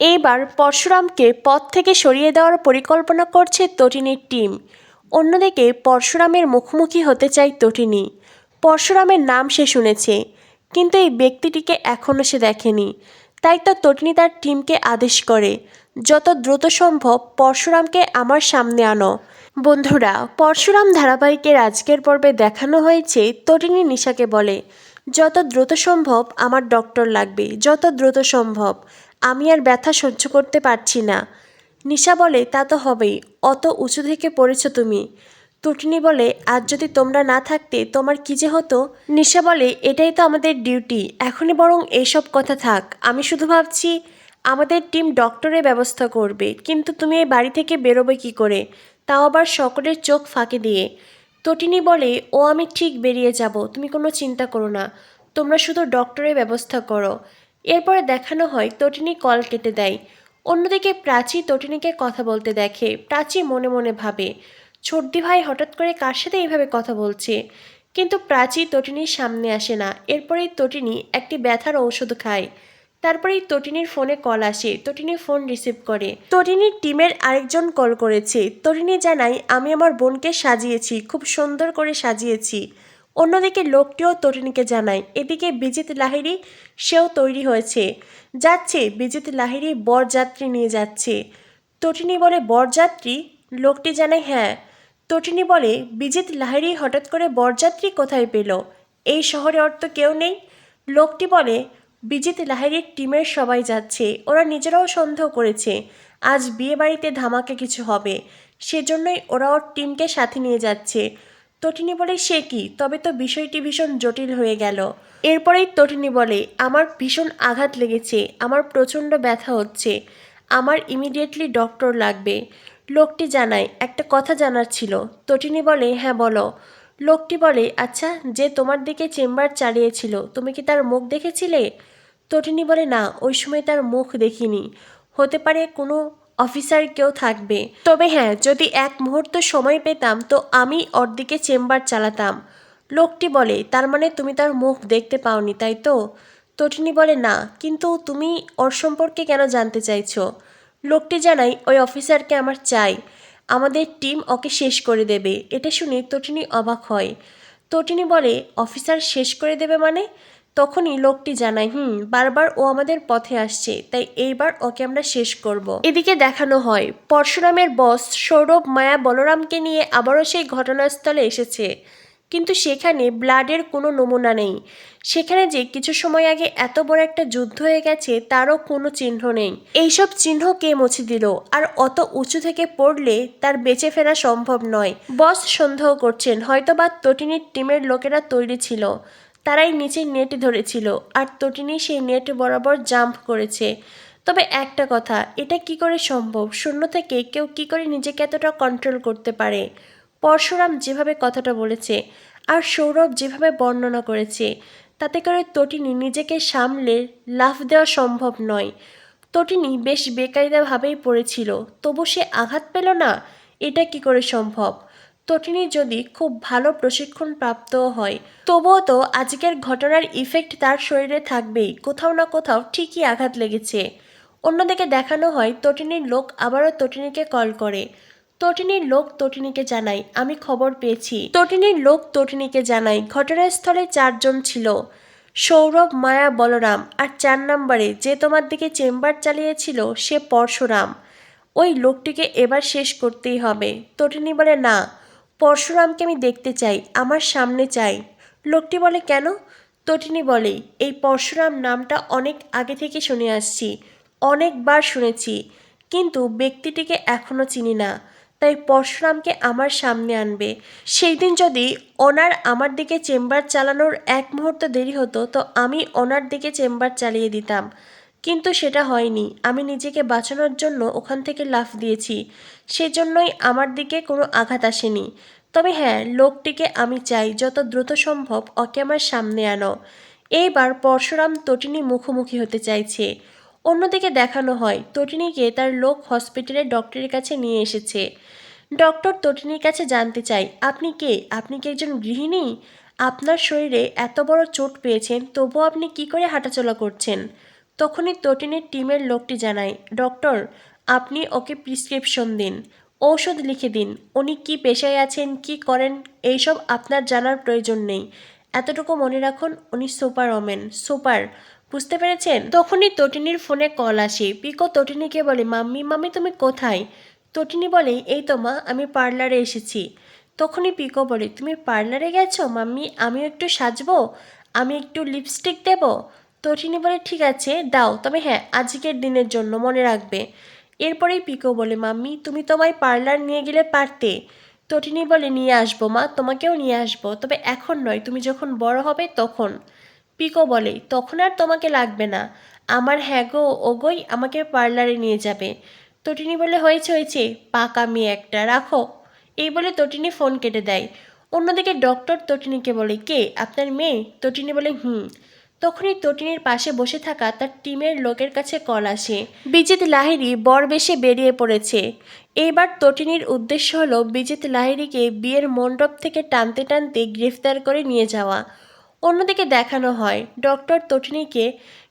এইবার পরশুরামকে পথ থেকে সরিয়ে দেওয়ার পরিকল্পনা করছে তটিনীর টিম। অন্যদিকে পরশুরামের মুখোমুখি হতে চায় তটিনী। পরশুরামের নাম সে শুনেছে, কিন্তু এই ব্যক্তিটিকে এখনও সে দেখেনি। তাই তো তটিনী তার টিমকে আদেশ করে, যত দ্রুত সম্ভব পরশুরামকে আমার সামনে আনো। বন্ধুরা, পরশুরাম ধারাবাহিকের আজকের পর্বে দেখানো হয়েছে তটিনী নিশাকে বলে, যত দ্রুত সম্ভব আমার ডক্টর লাগবে, যত দ্রুত সম্ভব। আমি আর ব্যথা সহ্য করতে পারছি না। নিশা বলে, তা তো হবেই, অত উঁচু থেকে পড়েছ তুমি। টুটনি বলে, আজ যদি তোমরা না থাকতে, তোমার কী যে হতো? নিশা বলে, এটাই তো আমাদের ডিউটি, এখনই বরং এইসব কথা থাক। আমি শুধু ভাবছি, আমাদের টিম ডক্টরের ব্যবস্থা করবে, কিন্তু তুমি এই বাড়ি থেকে বেরোবে কি করে? তাও আবার সকলের চোখ ফাঁকে দিয়ে। তটিনী বলে, ও, আমি ঠিক বেরিয়ে যাব, তুমি কোনো চিন্তা করো না। তোমরা শুধু ডক্টরের ব্যবস্থা করো। এরপরে দেখানো হয় তটিনী কল কেটে দেয়। অন্যদিকে প্রাচী তটিনীকে কথা বলতে দেখে। প্রাচী মনে মনে ভাবে ছোটদি ভাই হঠাৎ করে কার সাথে এইভাবে কথা বলছে? কিন্তু প্রাচী তটিনীর সামনে আসে না। এরপরেই তটিনী একটি ব্যথার ঔষধ খায়। তারপরেই তটিনীর ফোনে কল আসে। তটিনী ফোন রিসিভ করে, তটিনীর টিমের আরেকজন কল করেছে। তটিনী জানায়, আমি আমার বোনকে সাজিয়েছি, খুব সুন্দর করে সাজিয়েছি। অন্যদিকে লোকটিও তটিনীকে জানায়, এদিকে বিজিত লাহিড়ি, সেও তৈরি হয়েছে। যাচ্ছে, বিজিত লাহিড়ি বরযাত্রী নিয়ে যাচ্ছে। তটিনী বলে, বরযাত্রী? লোকটি জানায় হ্যাঁ। তটিনী বলে, বিজিত লাহিড়ি হঠাৎ করে বরযাত্রী কোথায় পেল? এই শহরে অর্থ কেউ নেই? লোকটি বলে, বিজিত লাহিড়ির টিমের সবাই যাচ্ছে। ওরা নিজেরাও সন্দেহ করেছে। আজ বিয়ে বাড়িতে ধামাকে কিছু হবে। সেজন্যই ওরা ওর টিমকে সাথে নিয়ে যাচ্ছে। তটিনী বলে, সে কি? তবে তো বিষয়টি ভীষণ জটিল হয়ে গেল। এরপরেই তটিনী বলে, আমার ভীষণ আঘাত লেগেছে, আমার প্রচণ্ড ব্যথা হচ্ছে, আমার ইমিডিয়েটলি ডক্টর লাগবে। লোকটি জানায়, একটা কথা জানার ছিল। তটিনী বলে হ্যাঁ বলো। লোকটি বলে আচ্ছা যে তোমার দিকে চেম্বার চালিয়েছিল, তুমি কি তার মুখ দেখেছিলে? তটিনী বলে, না, ওই সময় তার মুখ দেখিনি। হতে পারে কোনো অফিসার কেউ থাকবে। তবে হ্যাঁ যদি এক মুহূর্ত সময় পেতাম, তো আমি ওর দিকে চেম্বার চালাতাম। লোকটি বলে, তার মানে তুমি তার মুখ দেখতে পাওনি, তাই তো? তটিনী বলে, না, কিন্তু তুমি ওর সম্পর্কে কেন জানতে চাইছো? লোকটি জানাই ওই অফিসারকে আমার চাই। আমাদের টিম ওকে শেষ করে দেবে। এটা শুনে তটিনী অবাক হয়। তটিনী বলে, অফিসার শেষ করে দেবে মানে? তখনই লোকটি জানায়, হুম, বারবার ও আমাদের পথে আসছে, তাই এইবার ওকে আমরা শেষ করব। এদিকে দেখানো হয়, পরশুরামের বস সৌরভ, মায়া, বলরামকে নিয়ে আবারও সেই ঘটনাস্থলে এসেছে। কিন্তু সেখানে ব্লাডের কোনো নমুনা নেই। সেখানে যে কিছু সময় আগে এত বড় একটা যুদ্ধ হয়ে গেছে, তারও কোনো চিহ্ন নেই। এইসব চিহ্ন কে মুছে দিল? আর অত উঁচু থেকে পড়লে তার বেঁচে ফেরা সম্ভব নয়। বস সন্দেহ করছেন, হয়তোবা তটিনীর টিমের লোকেরা তৈরি ছিল। তারাই নিচে নেট ধরেছিল আর তটিনী সেই নেট বরাবর জাম্প করেছে। তবে একটা কথা, এটা কি করে সম্ভব? শূন্য থেকে কেউ কি করে নিজেকে এতটা কন্ট্রোল করতে পারে? পরশুরাম যেভাবে কথাটা বলেছে আর সৌরভ যেভাবে বর্ণনা করেছে, তাতে করে তটিনী নিজেকে সামলে লাফ দেওয়া সম্ভব নয়। তটিনী বেশ বেকায়দাভাবেই পড়েছিল, তবু সে আঘাত পেল না? এটা কি করে সম্ভব? তটিনী যদি খুব ভালো প্রশিক্ষণ প্রাপ্তও হয়, তবুও তো আজকের ঘটনার ইফেক্ট তার শরীরে থাকবেই, কোথাও না কোথাও ঠিকই আঘাত লেগেছে। অন্যদিকে দেখানো হয়, তটিনীর লোক আবারও তটিনীকে কল করে। তটিনীর লোক তটিনীকে জানায়, আমি খবর পেয়েছি। তটিনীর লোক তটিনীকে জানায়, ঘটনাস্থলে চারজন ছিল। সৌরভ, মায়া, বলরাম আর চার নম্বরে যে তোমার দিকে চেম্বার চালিয়েছিল, সে পরশুরাম। ওই লোকটিকে এবার শেষ করতেই হবে। তটিনী বলে, না। পরশুরামকে আমি দেখতে চাই, আমার সামনে চাই। লোকটি বলে, কেন? তটিনী বলে, এই পরশুরাম নামটা অনেক আগে থেকে শুনে আসছি, অনেকবার শুনেছি, কিন্তু ব্যক্তিটিকে এখনও চিনি না, তাই পরশুরামকে আমার সামনে আনবে। সেই দিন যদি ওনার আমার দিকে চেম্বার চালানোর এক মুহূর্ত দেরি হতো, তো আমি ওনার দিকে চেম্বার চালিয়ে দিতাম। কিন্তু সেটা হয়নি। আমি নিজেকে বাঁচানোর জন্য ওখান থেকে লাফ দিয়েছি। সেজন্যই আমার দিকে কোনো আঘাত আসেনি। তবে হ্যাঁ লোকটিকে আমি চাই, যত দ্রুত সম্ভব ওকে আমার সামনে আনো। এইবার পরশুরাম তটিনী মুখোমুখি হতে চাইছে। অন্যদিকে দেখানো হয়, তটিনীকে তার লোক হসপিটালে ডক্টরের কাছে নিয়ে এসেছে। ডক্টর তটিনীর কাছে জানতে চাই, আপনি কে? আপনি কি একজন গৃহিণী? আপনার শরীরে এত বড় চোট পেয়েছেন, তবুও আপনি কি করে হাঁটাচলা করছেন? তখনই তটিনের টিমের লোকটি জানায়, ডক্টর, আপনি ওকে প্রিসক্রিপশন দিন, ঔষধ লিখে দিন, উনি কি পেশায় আছেন, কি করেন, এইসব আপনার জানার প্রয়োজন নেই। এতটুকু মনে রাখুন, উনি সুপার ওমেন, সুপার, বুঝতে পেরেছেন? তখনই তটিনীর ফোনে কল আসে, পিকো তটিনীকে বলে? মাম্মি মাম্মি, তুমি কোথায়? তটিনী বলে, এই তো মা, আমি পার্লারে এসেছি। তখনই পিকো বলে, তুমি পার্লারে গেছো? মাম্মি, আমিও একটু সাজবো? আমি একটু লিপস্টিক দেব? তটিনী বলে ঠিক আছে, দাও। তবে হ্যাঁ আজকের দিনের জন্য মনে রাখবে। এরপরেই পিকো বলে, মাম্মি, তুমি তোমায় পার্লার নিয়ে গেলে পারতে। তটিনী বলে, নিয়ে আসব, মা, তোমাকেও নিয়ে আসব। তবে এখন নয়, তুমি যখন বড় হবে তখন। পিকো বলে, তখন আর তোমাকে লাগবে না। আমার হ্যাগো ওগোই আমাকে পার্লারে নিয়ে যাবে। তটিনী বলে, হয়েছে হয়েছে, পাকা মেয়ে একটা, রাখো। এই বলে তটিনী ফোন কেটে দেয়। অন্যদিকে ডক্টর তটিনিকে বলে, কে? আপনার মেয়ে? তটিনী বলে, হুম। তখনই তটিনীর পাশে বসে থাকা তার টিমের লোকের কাছে কল আসে। বিজিত লাহিড়ী বর বেশে বেরিয়ে পড়েছে। এইবার তটিনীর উদ্দেশ্য হলো বিজিত লাহিড়ীকে বিয়ের মণ্ডপ থেকে টানতে টানতে গ্রেফতার করে নিয়ে যাওয়া। অন্যদিকে দেখানো হয়, ডক্টর তটিনীকে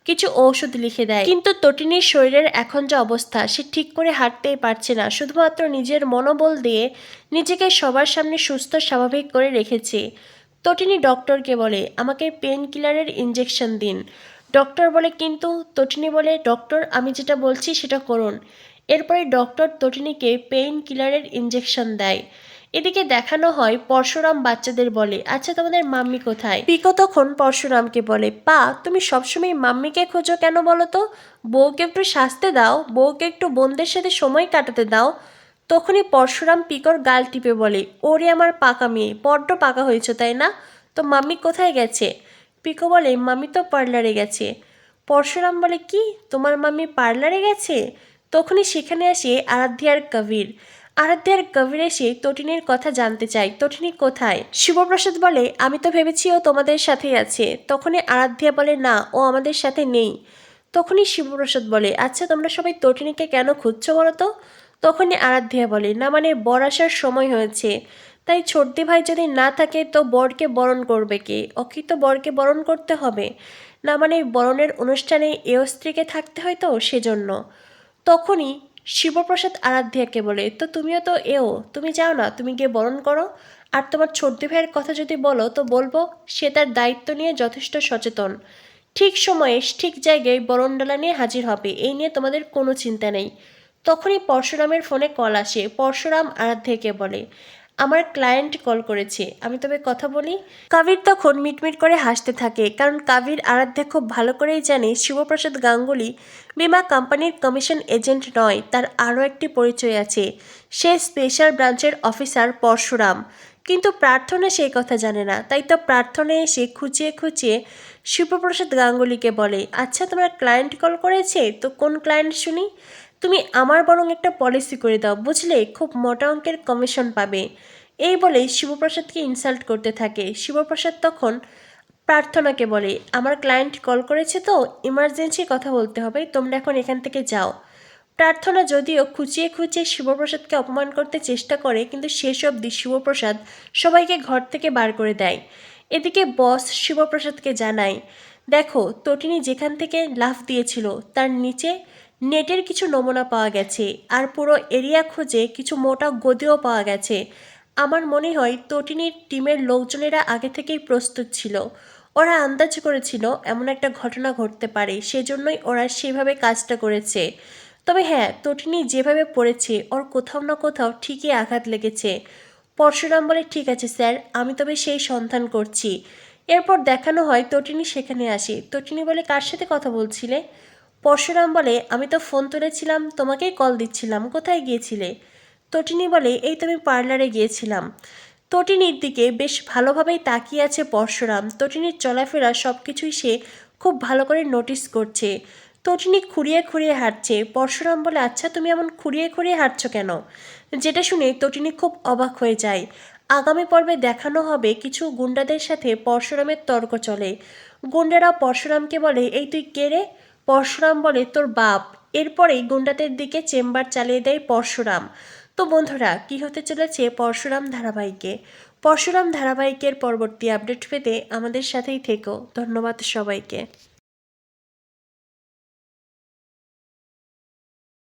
কিছু ঔষধ লিখে দেয়। কিন্তু তটিনীর শরীরের এখন যে অবস্থা, সে ঠিক করে হাঁটতেই পারছে না। শুধুমাত্র নিজের মনোবল দিয়ে নিজেকে সবার সামনে সুস্থ, স্বাভাবিক করে রেখেছে। তটিনী ডক্টরকে বলে, আমাকে পেন কিলারের ইঞ্জেকশন দিন। ডক্টর বলে, কিন্তু তটিনী বলে, ডক্টর, আমি যেটা বলছি সেটা করুন। এরপরে ডক্টর তটিনীকে পেইন কিলারের ইঞ্জেকশন দেয়। এদিকে দেখানো হয়, পরশুরাম বাচ্চাদের বলে আচ্ছা তোমাদের মাম্মি কোথায়? পিকো তখন পরশুরামকে বলে, পা, তুমি সবসময় মাম্মিকে খোঁজো কেন বলো তো? বউকে একটু সাজতে দাও, বউকে একটু বোনদের সাথে সময় কাটাতে দাও তখনই পরশুরাম পিকর গাল টিপে বলে, ওরে আমার পাকা মেয়ে, বড্ড পাকা হয়েছে, তাই না? তো মাম্মি কোথায় গেছে? পিকো বলে, মাম্মি তো পার্লারে গেছে। পরশুরাম বলে, কি? তোমার মাম্মি পার্লারে গেছে? তখনই সেখানে আসে আরাধ্যার কবির। আরাধ্যার কবির এসে তটিনীর কথা জানতে চায়, তটিনী কোথায়? শিবপ্রসাদ বলে, আমি তো ভেবেছি ও তোমাদের সাথেই আছে। তখনই আরাধ্যা বলে, না, ও আমাদের সাথে নেই। তখনই শিবপ্রসাদ বলে আচ্ছা তোমরা সবাই তটিনীকে কেন খুঁজছো বলো তো? তখনই আরাধ্যা বলে, না মানে বর আসার সময় হয়েছে। তাই ছোটদি ভাই যদি না থাকে তো বরকে বরণ করবে কে? ওকে তো বরকে বরণ করতে হবে। না মানে বরণের অনুষ্ঠানে এও স্ত্রীকে থাকতে হয় তো সেজন্য। তখনই শিবপ্রসাদ আরাধ্যাকে বলে, তো তুমিও তো এও তুমি যাও না, তুমি গিয়ে বরণ করো। আর তোমার ছোটদি ভাইয়ের কথা যদি বলো তো বলব, সে তার দায়িত্ব নিয়ে যথেষ্ট সচেতন। ঠিক সময়ে, ঠিক জায়গায় বরণডালা নিয়ে হাজির হবে, এই নিয়ে তোমাদের কোনো চিন্তা নেই। তখনই পরশুরামের ফোনে কল আসে। পরশুরাম আরাধ্যাকে বলে, আমার ক্লায়েন্ট কল করেছে, আমি তবে কথা বলি? কাবির তখন মিটমিট করে হাসতে থাকে, কারণ কাবির আরাধ্যা খুব ভালো করেই জানে শিবপ্রসাদ গাঙ্গুলি বিমা কোম্পানির কমিশন এজেন্ট নয়, তার আরও একটি পরিচয় আছে। সে স্পেশাল ব্রাঞ্চের অফিসার পরশুরাম। কিন্তু প্রার্থনা সেই কথা জানে না, তাই তো প্রার্থনা এসে খুঁচিয়ে খুঁচিয়ে শিবপ্রসাদ গাঙ্গুলিকে বলে আচ্ছা তোমার ক্লায়েন্ট কল করেছে? তো কোন ক্লায়েন্ট শুনি? তুমি আমার বরং একটা পলিসি করে দাও, বুঝলে? খুব মোটা অঙ্কের কমিশন পাবে। এই বলে শিবপ্রসাদকে ইনসাল্ট করতে থাকে। শিবপ্রসাদ তখন প্রার্থনাকে বলে, আমার ক্লায়েন্ট কল করেছে তো ইমার্জেন্সি কথা বলতে হবে, তোমরা এখন এখান থেকে যাও। প্রার্থনা যদিও খুঁচিয়ে খুঁচিয়ে শিবপ্রসাদকে অপমান করতে চেষ্টা করে, কিন্তু শেষ অবধি শিবপ্রসাদ সবাইকে ঘর থেকে বার করে দেয়। এদিকে বস শিবপ্রসাদকে জানায়, দেখো, তটিনী যেখান থেকে লাফ দিয়েছিল, তার নিচে নেটের কিছু নমুনা পাওয়া গেছে আর পুরো এরিয়া খুঁজে কিছু মোটা গদিও পাওয়া গেছে। আমার মনে হয় তটিনীর টিমের লোকজনেরা আগে থেকেই প্রস্তুত ছিল। ওরা আন্দাজ করেছিল এমন একটা ঘটনা ঘটতে পারে, সেজন্যই ওরা সেভাবে কাজটা করেছে। তবে হ্যাঁ তটিনী যেভাবে পড়েছে, ওর কোথাও না কোথাও ঠিকই আঘাত লেগেছে। পরশুরাম বলে, ঠিক আছে স্যার, আমি তবে সেই সন্ধান করছি। এরপর দেখানো হয় তটিনী সেখানে আসে। তটিনী বলে, কার সাথে কথা বলছিলে? পরশুরাম বলে, আমি তো ফোন তুলেছিলাম, তোমাকেই কল দিচ্ছিলাম, কোথায় গিয়েছিলে? তটিনী বলে, এই তুমি পার্লারে গিয়েছিলাম। তটিনীর দিকে বেশ ভালোভাবেই তাকিয়ে আছে পরশুরাম। তটিনীর চলাফেরা সব কিছুই সে খুব ভালো করে নোটিস করছে। তটিনী খুঁড়িয়ে খুঁড়িয়ে হাঁটছে। পরশুরাম বলে আচ্ছা তুমি এমন খুঁড়িয়ে খুঁড়িয়ে হাঁটছো কেন? যেটা শুনে তটিনী খুব অবাক হয়ে যায়। আগামী পর্বে দেখানো হবে কিছু গুন্ডাদের সাথে পরশুরামের তর্ক চলে। গুন্ডারা পরশুরামকে বলে, এই তুই কে রে? পরশুরাম বলে, তোর বাপ। এরপরেই গুন্ডাদের দিকে চেম্বার চালিয়ে দেয় পরশুরাম। তো বন্ধুরা, কি হতে চলেছে পরশুরাম ধারাবাহিকে? পরশুরাম ধারাবাহিকের পরবর্তী আপডেট পেতে আমাদের সাথেই থেকো। ধন্যবাদ সবাইকে।